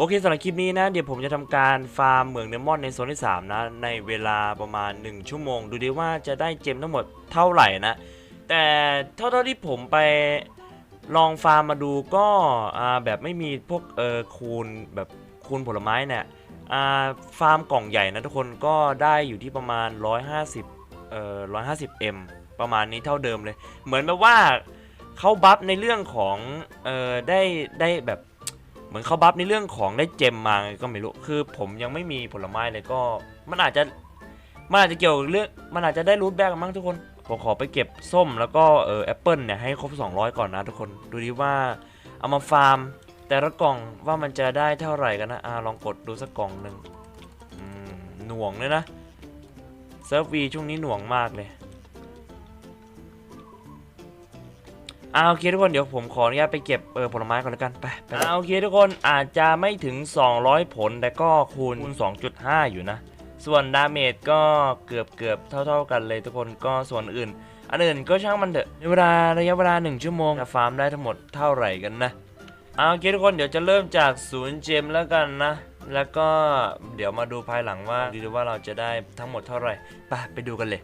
โอเคสำหรับคลิปนี้นะ เดี๋ยวผมจะทำการฟาร์มเหมืองเนมอนในโซนที่ 3 นะ ในเวลาประมาณ 1 ชั่วโมง ดูดิว่าจะได้เจมทั้งหมดเท่าไหร่นะ แต่เท่าที่ผมไปลองฟาร์มมาดูก็แบบไม่มีพวกเออคูณแบบคูณผลไม้เนี่ยฟาร์มกล่องใหญ่นะทุกคนก็ได้อยู่ที่ประมาณ 150เอ่อ150 M ประมาณนี้เท่าเดิมเลย เหมือนแบบว่าเขาบัฟในเรื่องของเออได้ได้แบบ เหมือนเขาบัฟในเรื่องของได้เจมมาไงก็ไม่รู้ คือผมยังไม่มีผลไม้เลยก็ มันอาจจะ มันอาจจะเกี่ยวกับเรื่อง มันอาจจะได้รูทแบ็กมั้งทุกคน ผมขอไปเก็บส้มแล้วก็เออแอปเปิลเนี่ยให้ครบ 200 ก่อนนะทุกคน ดูดิว่าเอามาฟาร์ม แต่ละกล่องว่ามันจะได้เท่าไหร่กันนะอ่าลองกดดูสักกล่องหนึ่งหน่วงเลยนะเซิร์ฟวีช่วงนี้หน่วงมากเลย อ่าโอเคทุกคนเดี๋ยวผมขออนุญาตไปเก็บเออผลไม้ก่อนแล้วกันไปไปอ่าโอเคทุกคนอาจจะไม่ถึง 200 ผลแต่ก็คูณคูณ2.5 อยู่นะ ส่วนดาเมจก็เกือบเกือบเท่า ๆ กันเลยทุกคนก็ส่วนอื่น อันอื่นก็ช่างมันเถอะในเวลาระยะเวลา 1 ชั่วโมงจะฟาร์มได้ทั้งหมดเท่าไหร่กันนะอ่าโอเคทุกคนเดี๋ยวจะเริ่มจากศูนย์เจมแล้วกันนะแล้วก็เดี๋ยวมาดูภายหลังว่าดูว่าเราจะได้ทั้งหมดเท่าไหร่ไปไปดูกันเลย